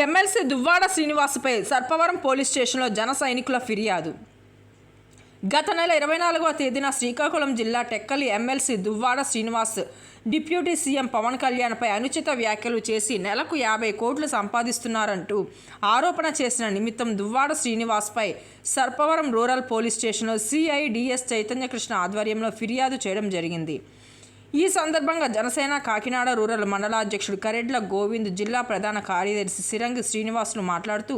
MLC Duvvada శ్రీనివాస్పై Sarpavaram police స్టేషన్లో జన సైనికుల ఫిర్యాదు. గత నెల ఇరవై నాలుగవ తేదీన శ్రీకాకుళం జిల్లా Tekkali MLC Duvvada Srinivas deputy CM Pavan కళ్యాణ్పై అనుచిత వ్యాఖ్యలు చేసి నెలకు యాభై కోట్లు సంపాదిస్తున్నారంటూ ఆరోపణ చేసిన నిమిత్తం దువ్వాడ శ్రీనివాస్పై సర్పవరం రూరల్ పోలీస్ స్టేషన్లో సిఐడిఎస్ చైతన్యకృష్ణ ఆధ్వర్యంలో ఫిర్యాదు చేయడం జరిగింది. ఈ సందర్భంగా జనసేన కాకినాడ రూరల్ మండలాధ్యక్షుడు కరెడ్ల గోవింద్ జిల్లా ప్రధాన కార్యదర్శి సిరంగి శ్రీనివాసులు మాట్లాడుతూ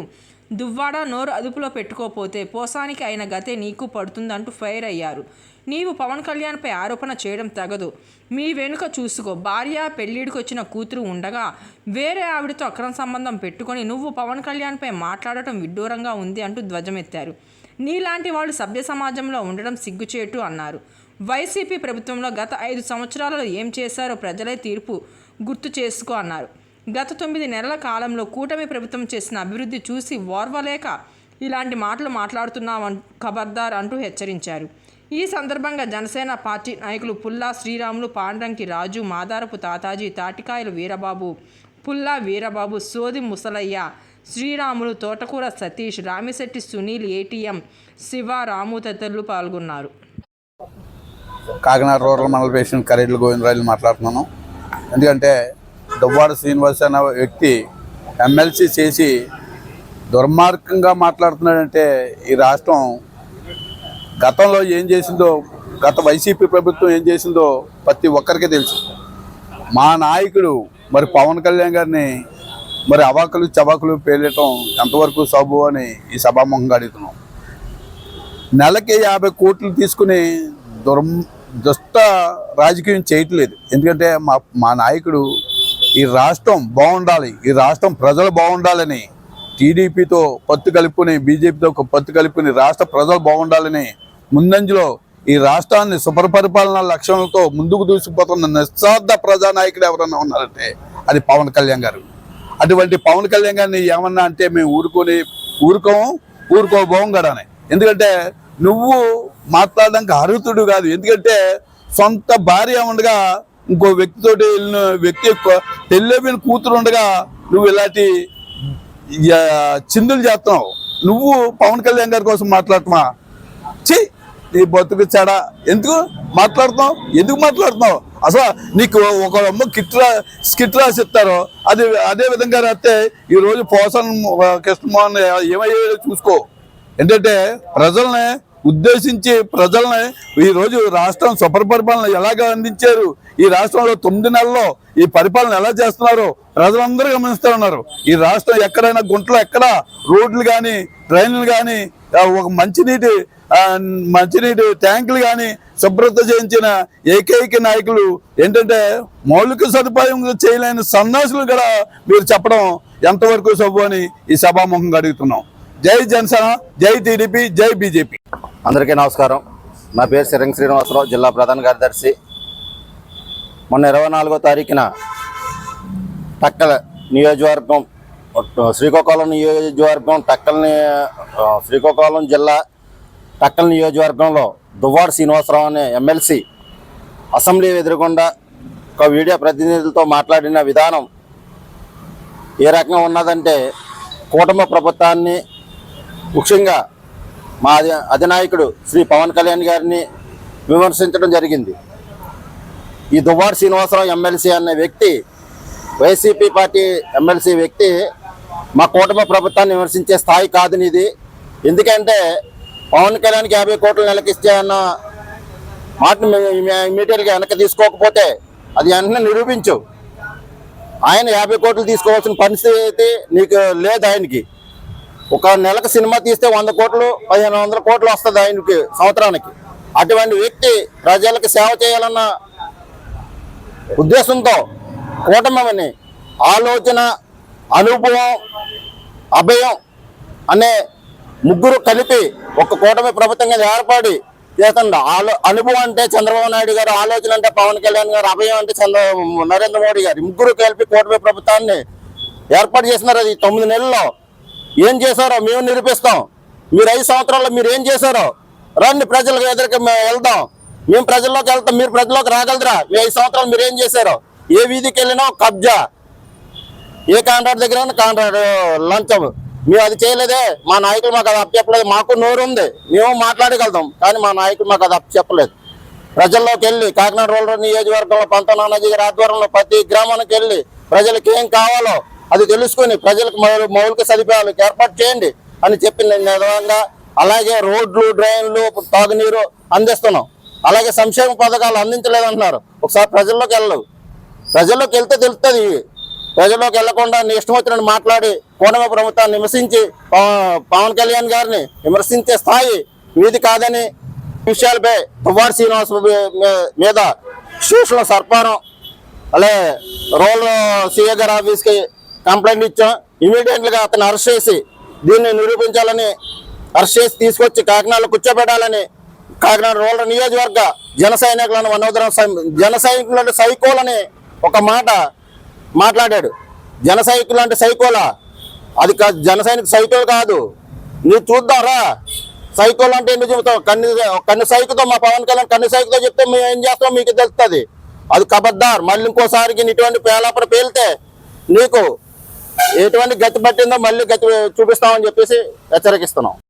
దువ్వాడ నోరు అదుపులో పెట్టుకోపోతే పోసానికి అయిన గతే నీకు పడుతుందంటూ ఫైర్ అయ్యారు. నీవు పవన్ కళ్యాణ్పై ఆరోపణ చేయడం తగదు. మీ వెనుక చూసుకో. భార్య పెళ్ళిడికొచ్చిన కూతురు ఉండగా వేరే ఆవిడతో అక్రమ సంబంధం పెట్టుకొని నువ్వు పవన్ కళ్యాణ్పై మాట్లాడటం విడ్డూరంగా ఉంది అంటూ ధ్వజమెత్తారు. నీలాంటి వాళ్ళు సభ్య సమాజంలో ఉండడం సిగ్గుచేటు అన్నారు. వైసీపీ ప్రభుత్వంలో గత ఐదు సంవత్సరాలలో ఏం చేశారో ప్రజలే తీర్పు గుర్తు చేసుకో అన్నారు. గత తొమ్మిది నెలల కాలంలో కూటమి ప్రభుత్వం చేసిన అభివృద్ధి చూసి ఓర్వలేక ఇలాంటి మాటలు మాట్లాడుతున్నామని ఖబర్దార్ అంటూ హెచ్చరించారు. ఈ సందర్భంగా జనసేన పార్టీ నాయకులు పుల్లా శ్రీరాములు పాండ్రంకి రాజు మాదారపు తాతాజీ తాటికాయలు వీరబాబు పుల్లా వీరబాబు సోది ముసలయ్య శ్రీరాములు తోటకూర సతీష్ రామిశెట్టి సునీల్ ఏటీఎం శివ రాము తదితరులు పాల్గొన్నారు. కాకినాడ రూరల్ మండల పేషెంట్ కరెడ్ల గోవిందరాజులు మాట్లాడుతున్నాను. ఎందుకంటే దువ్వాడ శ్రీనివాస్ అనే వ్యక్తి ఎమ్మెల్సీ చేసి దుర్మార్గంగా మాట్లాడుతున్నాడంటే ఈ రాష్ట్రం గతంలో ఏం చేసిందో గత వైసీపీ ప్రభుత్వం ఏం చేసిందో ప్రతి ఒక్కరికే తెలుసు. మా నాయకుడు మరి పవన్ కళ్యాణ్ గారిని మరి అవాకులు చవాకులు పేలటం ఎంతవరకు సబు అని ఈ సభాముఖంగా అడుగుతున్నాం. నెలకి యాభై కోట్లు తీసుకుని దుర్మ దుష్ట రాజకీయం చేయట్లేదు. ఎందుకంటే మా మా నాయకుడు ఈ రాష్ట్రం బాగుండాలి ఈ రాష్ట్రం ప్రజలు బాగుండాలని టీడీపీతో పత్తు కలుపుకుని బీజేపీతో పత్తు కలుపుకుని రాష్ట్ర ప్రజలు బాగుండాలని ముందంజలో ఈ రాష్ట్రాన్ని సుపరిపరిపాలన లక్ష్యంతో ముందుకు దూసుకుపోతున్న నిస్వార్థ ప్రజానాయకుడు ఎవరన్నా ఉన్నారంటే అది పవన్ కళ్యాణ్ గారు. అటువంటి పవన్ కళ్యాణ్ గారిని ఏమన్నా అంటే మేము ఊరుకొని ఊరుకోము ఊరుకోబోం కడానే ఎందుకంటే నువ్వు మాట్లాడడానికి అర్హతుడు కాదు. ఎందుకంటే సొంత భార్య ఉండగా ఇంకో వ్యక్తితోటి వెళ్ళిన వ్యక్తి పెళ్ళైపోయిన కూతురు ఉండగా నువ్వు ఇలాంటి చిందులు చేస్తున్నావు. నువ్వు పవన్ కళ్యాణ్ గారి కోసం మాట్లాడుతున్నా ఛీ నీ బతుకు చెడా. ఎందుకు మాట్లాడుతున్నావు? ఎందుకు మాట్లాడుతున్నావు? అసలు నీకు ఒక అమ్మ కిట్ రా స్కిట్ రాసి ఇస్తారు అది అదే విధంగా రాస్తే ఈ రోజు పోసన్ కృష్ణమోహన్ ఏమయ్యాయో చూసుకో. ఏంటంటే ప్రజల్ని ఉద్దేశించి ప్రజల్ని ఈరోజు రాష్ట్రం సుపరిపరిపాలన ఎలాగ అందించారు? ఈ రాష్ట్రంలో తొమ్మిది నెలల్లో ఈ పరిపాలన ఎలా చేస్తున్నారు? ప్రజలందరూ గమనిస్తూ ఉన్నారు ఈ రాష్ట్రం ఎక్కడైనా గుంటలో ఎక్కడ రోడ్లు కానీ ట్రైన్లు కానీ ఒక మంచినీటి మంచినీటి ట్యాంకులు కానీ శుభ్రత చేయించిన ఏకైక నాయకులు ఏంటంటే మౌలిక సదుపాయం చేయలేని సన్నాసులు కూడా మీరు చెప్పడం ఎంతవరకు సబ్బు అని ఈ సభాముఖంగా అడుగుతున్నాం. జై జనసేన జై టీడీపీ జై బీజేపీ. అందరికీ నమస్కారం. నా పేరు సిరంగ్ శ్రీనివాసరావు జిల్లా ప్రధాన కార్యదర్శి. మొన్న ఇరవై నాలుగో తారీఖున టక్కల నియోజకవర్గం శ్రీకాకుళం నియోజకవర్గం టక్కల శ్రీకాకుళం జిల్లా టక్కల నియోజకవర్గంలో దువ్వాడ శ్రీనివాసరావు అనే ఎమ్మెల్సీ అసెంబ్లీ ఎదురుగుండా ఒక మీడియా ప్రతినిధులతో మాట్లాడిన విధానం ఏ రకంగా ఉన్నదంటే కూటమి ప్రభుత్వాన్ని ముఖ్యంగా మా అధినాయకుడు శ్రీ పవన్ కళ్యాణ్ గారిని విమర్శించడం జరిగింది. ఈ దువ్వాడు శ్రీనివాసరావు ఎమ్మెల్సీ అనే వ్యక్తి వైసీపీ పార్టీ ఎమ్మెల్సీ వ్యక్తి మా కూటమి ప్రభుత్వాన్ని విమర్శించే స్థాయి కాదు ఇది ఎందుకంటే పవన్ కళ్యాణ్కి యాభై కోట్లు నెలకిస్తే అన్న మాటను ఇమీడియట్గా వెనక్కి తీసుకోకపోతే అది వెంటనే నిరూపించు. ఆయన యాభై కోట్లు తీసుకోవాల్సిన పరిస్థితి నీకు లేదు ఆయనకి. ఒక నెలకు సినిమా తీస్తే వంద కోట్లు పదిహేను వందల కోట్లు వస్తుంది ఆయనకి సంవత్సరానికి. అటువంటి వ్యక్తి ప్రజలకు సేవ చేయాలన్న ఉద్దేశంతో కూటమిని ఆలోచన అనుభవం అభయం అనే ముగ్గురు కలిపి ఒక కూటమి ప్రభుత్వంగా ఏర్పడి చేస్తుండ. ఆలో అనుభవం అంటే చంద్రబాబు నాయుడు గారు ఆలోచన అంటే పవన్ కళ్యాణ్ గారు అభయం అంటే చంద్ర నరేంద్ర మోడీ గారు ముగ్గురు కలిపి కూటమి ప్రభుత్వాన్ని ఏర్పాటు చేసినారు అది తొమ్మిది నెలల్లో ఏం చేశారో మేము నిరూపిస్తాం. మీరు ఐదు సంవత్సరాల్లో మీరు ఏం చేశారో రండి ప్రజలకు ఎదురుగా మేము వెళ్దాం. మేము ప్రజల్లోకి వెళ్తాం మీరు ప్రజల్లోకి రాగలరా? మీ ఐదు సంవత్సరాలు మీరు ఏం చేశారో? ఏ వీధికి వెళ్ళినా కబ్జా. ఏ కాంట్రాక్ట్ దగ్గర కాంట్రాక్ట్ లంచం. మేము అది చేయలేదే. మా నాయకులు మాకు అది అప్పచెప్పలేదు. మాకు నోరు ఉంది. మేము మాట్లాడగలుగుతాం కానీ మా నాయకులు మాకు అది అప్పచెప్పలేదు. ప్రజల్లోకి వెళ్ళి కాకినాడ రూరల్ నియోజకవర్గంలో పంతొమ్మిది నాన్నజీ గారి ఆధ్వర్యంలో ప్రతి గ్రామానికి వెళ్ళి ప్రజలకు ఏం కావాలో అది తెలుసుకొని ప్రజలకు మౌలిక సదుపాయాలు ఏర్పాటు చేయండి అని చెప్పిన విధంగా అలాగే రోడ్లు డ్రైన్లు తాగునీరు అందిస్తున్నాం. అలాగే సంక్షేమ పథకాలు అందించలేదంటున్నారు. ఒకసారి ప్రజల్లోకి వెళ్ళవు. ప్రజల్లోకి వెళ్తే తెలుస్తుంది ప్రజల్లోకి వెళ్ళకుండా నీ ఇష్టం వచ్చినట్టు మాట్లాడి కూటమి ప్రభుత్వాన్ని విమర్శించి పవన్ కళ్యాణ్ గారిని విమర్శించే స్థాయి మీది కాదని విషయాలపై తువ్వాడు శ్రీనివాస్ మీద శూషణ సర్పారం అలాగే రోల్ సీఏ గారి ఆఫీస్కి కంప్లైంట్ ఇచ్చాం. ఇమీడియట్గా అతను అరెస్ట్ చేసి దీన్ని నిరూపించాలని అరెస్ట్ చేసి తీసుకొచ్చి కాకినాడలో కూర్చోబెట్టాలని కాకినాడ రూరల్ నియోజకవర్గ జన సైనికులను మనోదరం జన సైనికులు సైకోలని ఒక మాట మాట్లాడాడు. జన సైనికులు అంటే సైకోలా? అది కాదు జన సైనిక సైకోలు కాదు. నువ్వు చూద్దాంరా. సైకోలు అంటే ఎందుకు చెబుతావు. కన్ను కన్ను సైకుతో మా పవన్ కళ్యాణ్ కన్ను సైకుతో చెప్తే మేము ఏం చేస్తామో మీకు తెలుస్తుంది అది కబద్దార్. మళ్ళీ ఇంకోసారికి ఇటువంటి పేలాపన పేలితే నీకు ఎటువంటి గతి పట్టిందో మళ్ళీ గతి చూపిస్తామని చెప్పేసి హెచ్చరికిస్తున్నాం